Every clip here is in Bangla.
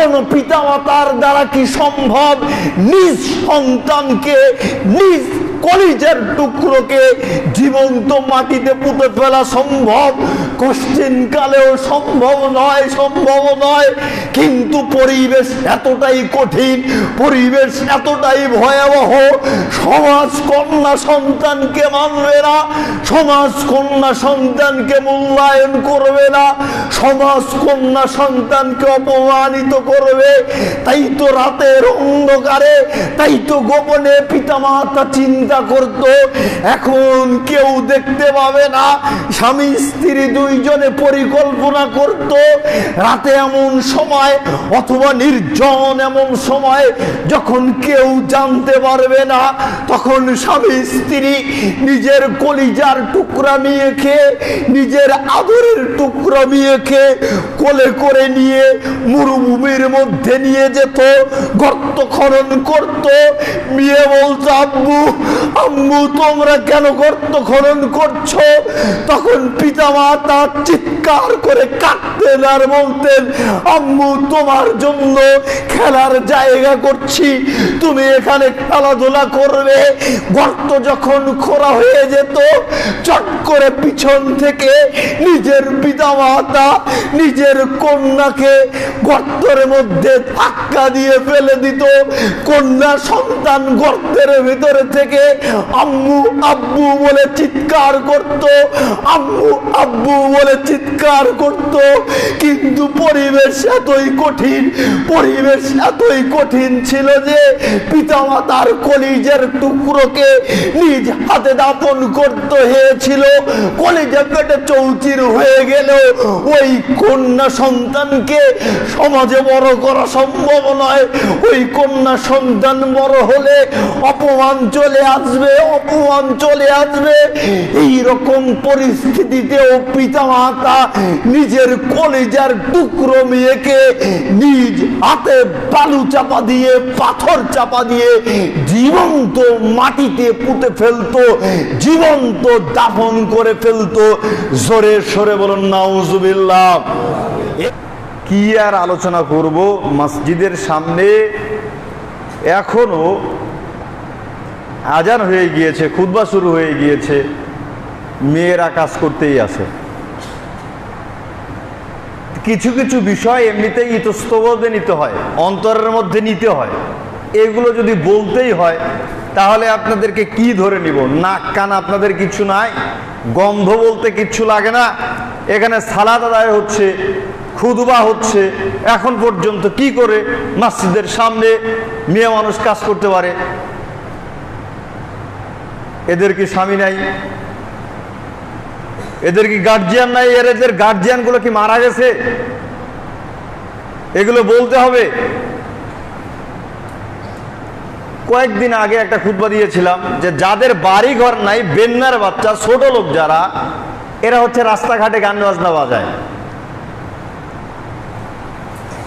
কোন পিতামাতার দ্বারা কি সম্ভব? নিজ সন্তানকে নিজ কলিজের টুকরোকে জীবন্ত মাটিতে পুঁতে ফেলা সম্ভব। কষ্টিন কালেও সম্ভব নয় সম্ভব নয়। কিন্তু পরিবেশ এতটাই কঠিন, পরিবেশ এতটাই ভয়াবহ। সমাজ কন্যা সন্তানকে মানবে না, সমাজ কন্যা সন্তানকে মূল্যায়ন করবে না, সমাজ কন্যা সন্তানকে অপমানিত করবে। তাই তো রাতের অন্ধকারে, তাই তো গোপনে পিতামাতা চিন্তা করত, এখন কেউ দেখতে পাবে না। স্বামী, স্ত্রী দুইজনে পরিকল্পনা করত, রাতে এমন সময় অথবা নির্জন এমন সময় যখন কেউ জানতে পারবে না, তখন স্বামী, স্ত্রী নিজের কলিজার টুকরা নিয়ে খেয়ে, নিজের আদরের টুকরা নিয়ে খেয়ে, কোলে করে নিয়ে মরুভূমির মধ্যে নিয়ে যেত, গর্ত খনন করত। মেয়ে বলতো, আব্বু আম্মু, তোমরা কেন গর্ত খনন করছ? তখন পিতা মাতা চিৎকার করে কাঁদতেন আর বলতেন, আম্মু, তোমার জন্য খেলার জায়গা করছি। তুমি এখানে খেলাধুলা করবে। গর্ত যখন খোরা হয়ে যেত, চট করে পিছন থেকে নিজের পিতা মাতা নিজের কন্যাকে গর্তের মধ্যে ধাক্কা দিয়ে ফেলে দিত। কন্যা সন্তান গর্তের ভিতরে থেকে আম্মু, আব্বু বলে চিৎকার করত, আম্মু, আব্বু বলে চিৎকার করত। কিন্তু পরিবেশ এতই কঠিন, পরিবেশ এতই কঠিন ছিল যে পিতামাতার কলিজের টুকরোকে নিজ হাতে দাপন করতে হয়েছিল। কলিজা পেটে চৌচির হয়ে গেল ওই কন্যা সন্তানকে সমাজে বড় করা সম্ভব নয়। ওই কন্যা সন্তান বড় হলে অপমান চলে আসবে, অপমান চলে আসবে। এই রকম পরিস্থিতিতেও পিতা মাতা নিজের কলেজার টুকরো মেয়েকে নিজ হাতে বালু চাপা দিয়ে, পাথর চাপা দিয়ে জীবন্ত মাটিতে পুঁতে ফেলতো, জীবন্ত দাফন করে ফেলতো। জোরে সরে বলুন, নাউজুবিল্লাহ। কি আর আলোচনা করব? মসজিদের সামনে এখনও আজান হয়ে গিয়েছে, খুতবা শুরু হয়ে গিয়েছে, মেয়েরা কাজ করতেই আছে। কিছু কিছু বিষয় এমনিতেই ইতস্তবোধে নিতে হয়, অন্তরের মধ্যে নিতে হয়। এগুলো যদি বলতেই হয়, তাহলে আপনাদেরকে কি ধরে নিব? নাক কান আপনাদের কিছু নাই, গন্ধ বলতে কিচ্ছু লাগে না। এখানে সালাদ আদায় হচ্ছে খুদবা হচ্ছে, এখন পর্যন্ত কি করে? মসজিদের সামনে মেয়ে মানুষ কাজ করতে পারে। এদের কি স্বামী নাই? এদের কি গার্জিয়ান নাই? এর এদের গার্জিয়ানগুলো কি মারা গেছে? এগুলো বলতে হবে। কয়েকদিন আগে একটা খুতবা দিয়েছিলাম যে যাদের বাড়ি ঘর নাই, বেন্নার বাচ্চা, ছোট লোক যারা, এরা হচ্ছে রাস্তাঘাটে গান বাজনা বাজায়।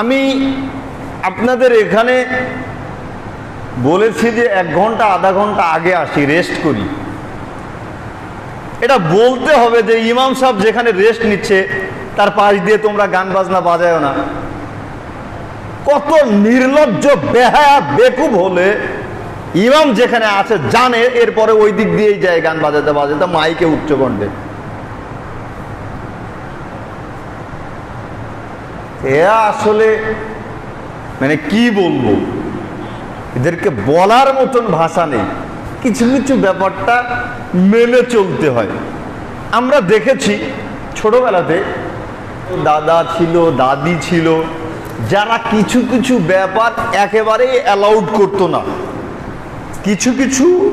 আমি আপনাদের এখানে বলেছি যে এক ঘণ্টা, আধা ঘণ্টা আগে আসি রেস্ট করি। এটা বলতে হবে যে ইমাম সাহেব যেখানে রেস্ট নিচ্ছে, তার পাশ দিয়ে তোমরা গান বাজনা বাজায় না। কত নির্লজ্জ, বেহায়া, বেকুব হলে ইমাম যেখানে আছে জানে, এরপরে ওই দিক দিয়েই যায় গান বাজাতে বাজাতে, মাইকে উচ্চ কণ্ঠে। এ আসলে মানে কি বলব? এদেরকে বলার মতন ভাষা নেই। কিছু কিছু ব্যাপারটা মেনে চলতে হয়। আমরা দেখেছি ছোটবেলাতে দাদা ছিল, দাদি ছিল, যারা কিছু কিছু ব্যাপার একেবারেই অ্যালাউড করতো না। কিছু কিছু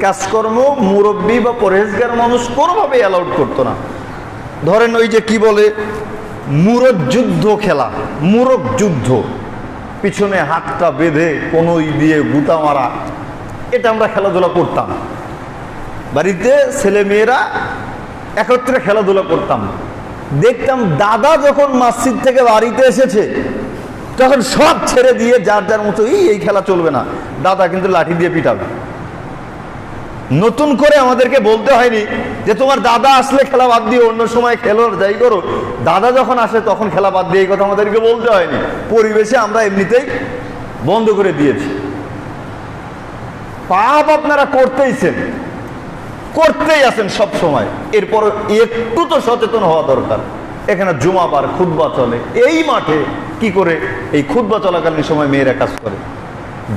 কাজকর্ম মুরব্বী বা পরহেজগার মানুষ কোনোভাবেই অ্যালাউড করতো না। ধরেন ওই যে কি বলে, মুরগ যুদ্ধ খেলা, মুরগ যুদ্ধ। পিছনে হাতটা বেঁধে কোনোই দিয়ে গুতা মারা, এটা আমরা খেলাধুলা করতাম। বাড়িতে ছেলে মেয়েরা একত্রে খেলাধুলা করতাম। দেখতাম দাদা যখন মসজিদ থেকে বাড়িতে এসেছে, তখন সব ছেড়ে দিয়ে যার যার মতো এই খেলা চলবে না। দাদা কিন্তু লাঠি দিয়ে পিটাবে। নতুন করে আমাদেরকে বলতে হয়নি যে তোমার দাদা আসলে খেলা বাদ দিয়ে অন্য সময় খেলো, যাই করো। দাদা যখন আসে তখন খেলা বাদ দিয়ে এই কথা আমাদেরকে বলতে হয়নি। পরিবেশে আমরা এমনিতেই বন্ধ করে দিয়েছি। পাপ আপনারা করতেইছেন করতেই আছেন সব সময়। এরপর একটু তো সচেতন হওয়া দরকার। এখানে জুমাবার খুদ্া চলে। এই মাঠে কি করে এই খুদ্া চলাকালীন সময় মেয়েরা কাজ করে?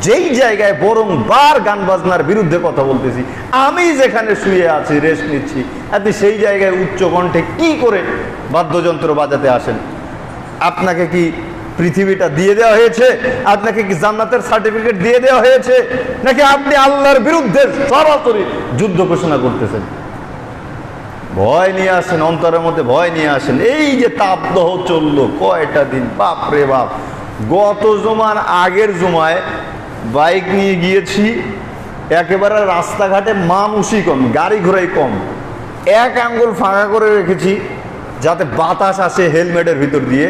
যেই জায়গায় বরং বার গান বাজনার বিরুদ্ধে কথা বলতেছি, আমি যেখানে শুয়ে আছি রেস্ট নিচ্ছি, আপনি সেই জায়গায় উচ্চ কণ্ঠে কি করে বাদ্যযন্ত্র বাজাতে আসেন? আপনাকে কি পৃথিবীটা দিয়ে দেওয়া হয়েছে? আপনাকে কি জান্নাতের সার্টিফিকেট দিয়ে দেওয়া হয়েছে? নাকি আপনি আল্লাহর বিরুদ্ধে সরাসরি যুদ্ধ ঘোষণা করতেছেন? ভয় নিয়ে আসেন, অন্তরের মধ্যে ভয় নিয়ে আসেন। এই যে তাপদহ চলল কয়টা দিন? বাপ রে বাপ। গত জুমার আগের জুমায় বাইক নিয়ে গিয়েছি, একেবারে রাস্তাঘাটে মানুষই কম, গাড়ি ঘোড়াই কম। এক আঙ্গুল ফাঁকা করে রেখেছি, যাতে বাতাস আসে হেলমেটের ভিতর দিয়ে।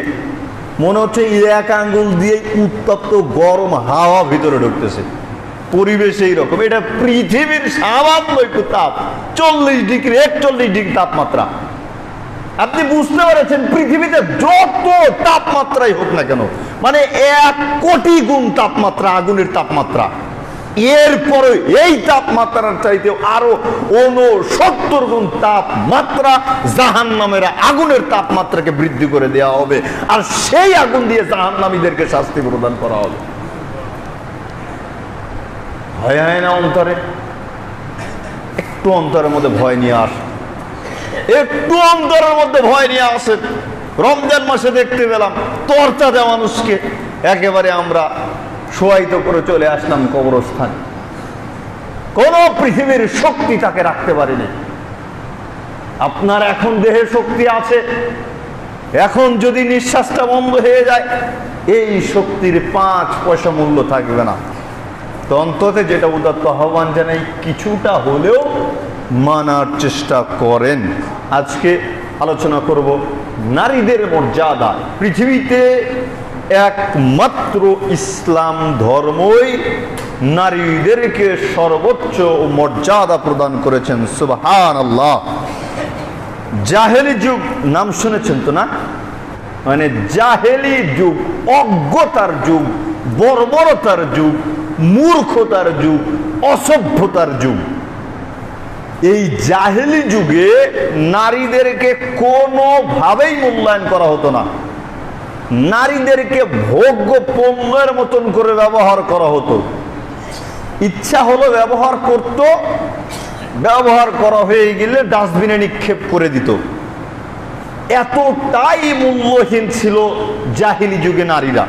মনে হচ্ছে এক আঙ্গুল দিয়ে উত্তপ্ত গরম হাওয়া ভিতরে ঢুকতেছে। পরিবেশ এইরকম এটা পৃথিবীর একটু তাপ, চল্লিশ ডিগ্রি, একচল্লিশ ডিগ্রি তাপমাত্রা। আপনি বুঝতে পেরেছেন পৃথিবীতে যত তাপমাত্রাই হোক না কেন মানে এক কোটি গুণ তাপমাত্রা, আগুনের তাপমাত্রা। এরপরে এই তাপমাত্রার চাইতে আরও সত্তর গুণ তাপমাত্রা জাহান নামের আগুনের তাপমাত্রাকে বৃদ্ধি করে দেওয়া হবে। আর সেই আগুন দিয়ে জাহান নামীদেরকে শাস্তি প্রদান করা হবে। ভয় হয় না অন্তরে? একটু অন্তরের মধ্যে ভয় নিয়ে আস। একটু অন্তরের মধ্যে ভয় নিয়ে আসে রমজান মাসে দেখতে পেলাম তর্চা দেওয়া মানুষকে একেবারে আমরা সোয়াইত করে চলে আসলাম কবরস্থানে। কোন পৃথিবীর শক্তি তাকে রাখতে পারেনি। আপনার এখন দেহে শক্তি আছে, এখন যদি নিঃশ্বাসটা বন্ধ হয়ে যায়, এই শক্তির পাঁচ পয়সা মূল্য থাকবে না। তো অন্তত যেটা উদাত্ত আহ্বান জানাই, কিছুটা হলেও মানার চেষ্টা করেন। আজকে আলোচনা করব নারীদের মর্যাদা। পৃথিবীতে একমাত্র ইসলাম ধর্মই নারীদেরকে সর্বোচ্চ মর্যাদা প্রদান করেছেন সুবাহান আল্লাহ জাহেলি যুগ, নাম শুনেছেন তো না? মানে জাহেলি যুগ, অজ্ঞতার যুগ, বর্বরতার যুগ, মূর্খতার যুগ, অসভ্যতার যুগ। এই জাহেলি যুগে নারীদেরকে কোনোভাবেই মূল্যায়ন করা হতো না। নারীদেরকে ভোগ্য পণ্যের মতন করে ব্যবহার করা হতো। ইচ্ছা হলো ব্যবহার করত, ব্যবহার করা হয়ে গেলে ডাস্টবিনে নিক্ষেপ করে দিত। এতটাই মূল্যহীন ছিল জাহিলি যুগে নারীরা।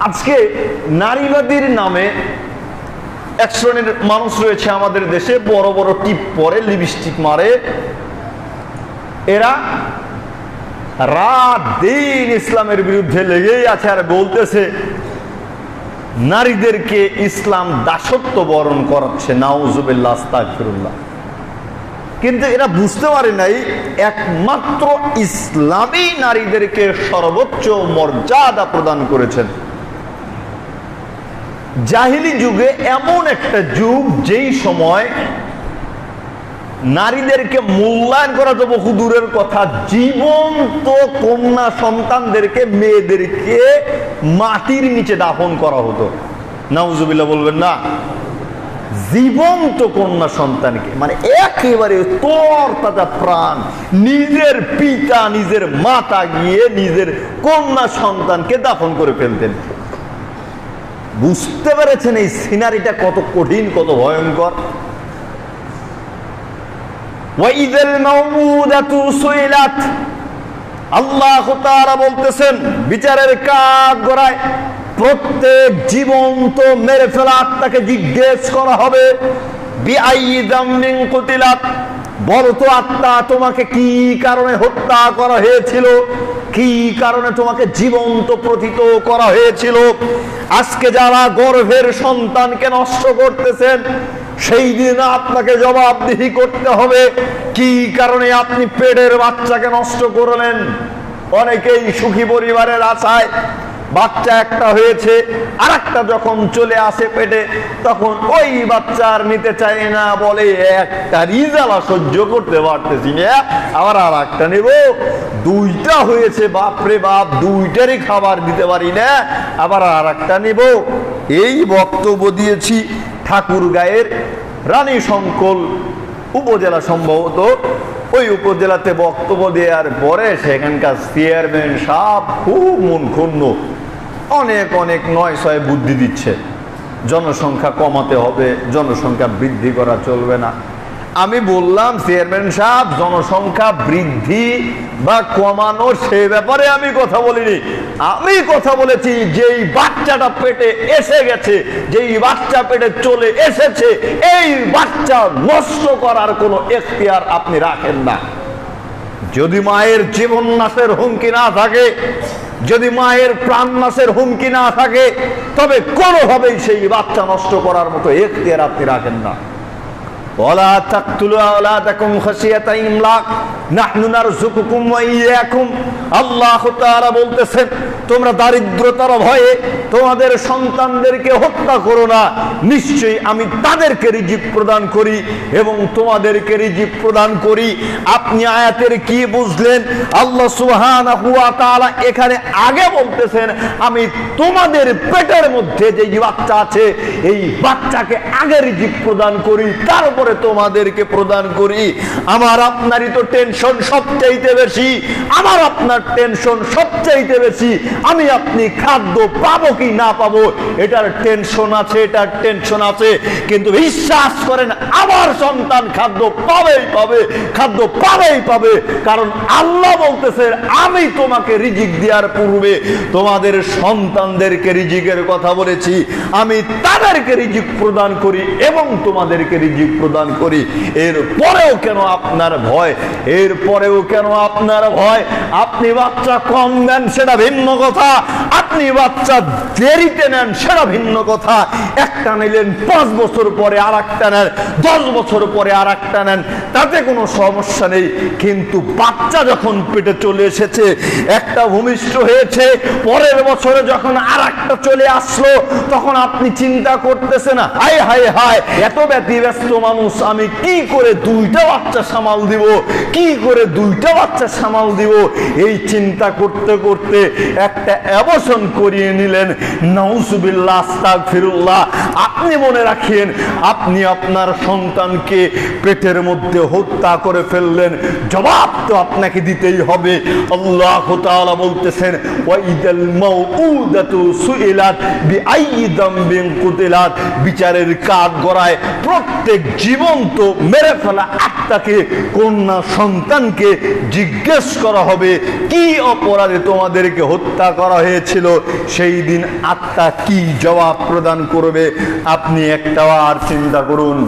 আজকে নারীবাদীর নামে এক শ্রেণির মানুষ রয়েছে আমাদের দেশে, বড় বড় টিপ পরে, লিপস্টিক মারে। এরা রাত দিন ইসলামের বিরুদ্ধে লেগেই আছে আর বলতেছে, নারীদেরকে ইসলাম দাসত্ব বরণ করাচ্ছে, নাউজুবিল্লাহ কিন্তু এরা বুঝতে পারে নাই, একমাত্র ইসলামী নারীদেরকে সর্বোচ্চ মর্যাদা প্রদান করেছেন। জাহিলি যুগে এমন একটা যুগ যেই সময় নারীদেরকে মূল্যায়ন করা তো বহু দূরের কথা, জীবন্ত কন্যা সন্তানদেরকে মেয়েদেরকে মাটির নিচে দাফন করা হতো। নাউজুবিল্লাহ বলবেন, না, জীবন্ত কন্যা সন্তানকে মানে একেবারে তোর তাজা প্রাণ, নিজের পিতা, নিজের মাতা গিয়ে নিজের কন্যা সন্তানকে দাফন করে ফেলতেন। বুঝতে পেরেছেন এই সিনারিটা কত কঠিন, কত ভয়ঙ্কর? বলতেছেন, বিচারের গড়ায় প্রত্যেক জীবন্ত মেরে আত্মাকে জিজ্ঞেস করা হবে বিআইদামিন কুতিলাত। বলো তো আত্মা তোমাকে কি কারণে হত্যা করা হয়েছিল? কি কারণে তোমাকে জীবন্ত প্রথিত করা হয়েছিল? আজকে যারা গর্ভের সন্তানকে নষ্ট করতেছেন, সেই দিন আপনাকে জবাবদিহি করতে হবে। কি কারণে আপনি পেটের বাচ্চাকে নষ্ট করলেন? অনেকেই সুখী পরিবারের আশায় বাচ্চা একটা হয়েছে আর একটা যখন চলে আসে পেটে, তখন ওই বাচ্চার নিতে চায় না, বলে, একটা রিজালা সহ্য করতে পারতেছি আবার আর একটা নেব। দুইটা হয়েছে বাপরে বাপ, দুইটারই খাবার দিতে পারি না, আবার আর একটা নেব। এই বক্তব্য দিয়েছি ঠাকুর গায়ের রানী সংকল উপজেলা সম্ভবত। ওই উপজেলাতে বক্তব্য দেওয়ার পরে সেখানকার চেয়ারম্যান সাহ খুব মন ক্ষুণ্ণ অনেক অনেক নয় ছয় বুদ্ধি দিচ্ছে। জনসংখ্যা কমাতে হবে, জনসংখ্যা বৃদ্ধি করা চলবে না। আমি বললাম, চেয়ারম্যান সাহেব, জনসংখ্যা বৃদ্ধি বা কমানো, সে ব্যাপারে আমি কথা বলিনি। আমি কথা বলেছি, যেই বাচ্চাটা পেটে এসে গেছে, যেই বাচ্চা পেটে চলে এসেছে, এই বাচ্চা নষ্ট করার কোনো এখতিয়ার আপনি রাখেন না। যদি মায়ের জীবন নাশের হুমকি না থাকে যদি মায়ের প্রাণ নাশের হুমকি না থাকে, তবে কোনোভাবেই সেই বাচ্চা নষ্ট করার মতো এখতিয়ার আপনি রাখেন না। তাকতুলু আওলাদাকুম খাশিয়াতা ইমলাক, নাহনু নারযুকুকুম ওয়া আল্লাহ তাআলা বলতেছেন তোমরা দারিদ্রতার ভয়ে তোমাদের সন্তানদেরকে হত্যা করো না। নিশ্চয়ই আমি তাদেরকে রিজিক প্রদান করি এবং তোমাদেরকে রিজিক প্রদান করি। আপনি আয়াতের কি বুঝলেন? আল্লাহ সুবহানাহু ওয়া তাআলা এখানে আগে বলতেছেন, আমি তোমাদের পেটের মধ্যে যে বাচ্চা আছে, এই বাচ্চাকে আগে রিজিক প্রদান করি তারপরে তোমাদেরকে প্রদান করি। আমার আপনারই তো টেনশন সবচাইতে বেশি। আমার আপনার টেনশন সবচাইতে বেশি। আমি আপনি খাদ্য পাবো কি না পাবো, এটার টেনশন আছে, এটার টেনশন আছে। কিন্তু বিশ্বাস করেন, আমার সন্তান খাদ্য পাবেই পাবে, খাদ্য পাবেই পাবে। কারণ আল্লাহ বলতেছে, আমি তোমাকে রিজিক দেওয়ার পূর্বে তোমাদের সন্তানদেরকে রিজিকের কথা বলেছি। আমি তাদেরকে রিজিক প্রদান করি এবং তোমাদেরকে রিজিক প্রদান করি। এর পরেও কেন আপনার ভয়? এর পরেও কেন আপনার ভয়? আপনি বাচ্চা কম দেন, সেটা ভিন্ন কথা। আপনি বাচ্চা দেরিতে নেন, সেটা ভিন্ন কথা। একটা নিলেন পাঁচ বছর পরে আর একটা নেন, দশ বছর পরে আর একটা নেন, তাতে কোনো সমস্যা নেই। কিন্তু বাচ্চা যখন পেটে চলে এসেছে, একটা ভূমিষ্ঠ হয়েছে, পরের বছরে যখন আর একটা চলে আসলো, তখন আপনি চিন্তা করতেছেন, হায় হায় হায়, এত ব্যতিব্যস্ত মানুষ, আমি কি করে দুইটা বাচ্চা সামাল দিব? কি করে দুইটা বাচ্চা সামাল দিব? এই চিন্তা করতে করতে একটা অ্যাবসন করিয়ে নিলেন। আস্তাগফিরুল্লাহ। আপনি মনে রাখেন, আপনি আপনার সন্তানকে পেটের মধ্যে হত্যা করে ফেললেন। জবাব তো আপনাকে দিতেই হবে। আল্লাহ বলতেছেন বিচারের কাঠ গড়ায় প্রত্যেক জীবন্ত মেরে ফেলা আত্মাকে কন্যা সন্তানকে জিজ্ঞেস করা হবে, কি অপরাধে তোমাদেরকে হত্যা করা হয়েছিল? সেই দিন আত্মা কি জবাব প্রদান করবে? আপনি একটা আর চিন্তা করুন।